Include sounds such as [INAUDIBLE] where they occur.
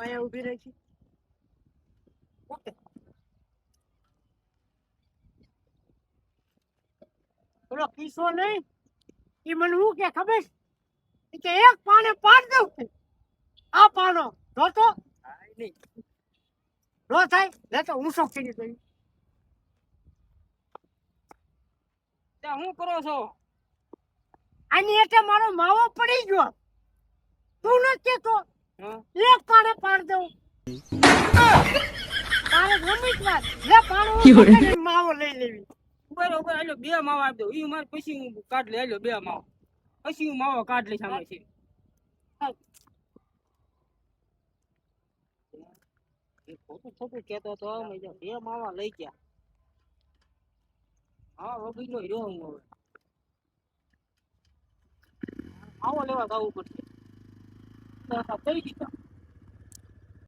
અહીંયા ઊભી રાખી પેલો કિસ્સો નહીં? એ મને હું કે ખબર? કે એક પાને પાડ દઉં આ પાનો જોતો નહીં. નો થાય લે તો ઊંચો કરી દઉં. હું કરો છો? આની એટલે મારો માવો પડી ગયો. તું નથી કેતો. હા? લે [LAUGHS] માવો લઈ લેવી. ઉપર ઉપર બે માવા આપી દો ઈ મારે પછી હું કાઢ લઈ આલો બે માવો. પછી હું માવો કાઢ લઈ આમાં છે. ખોટું ખોટું કહેતો તો બે માવા લઈ ગયા. હા વગી નો રહ્યો હું હવે. આવો લેવા જવું પડશે. કઈ દીધા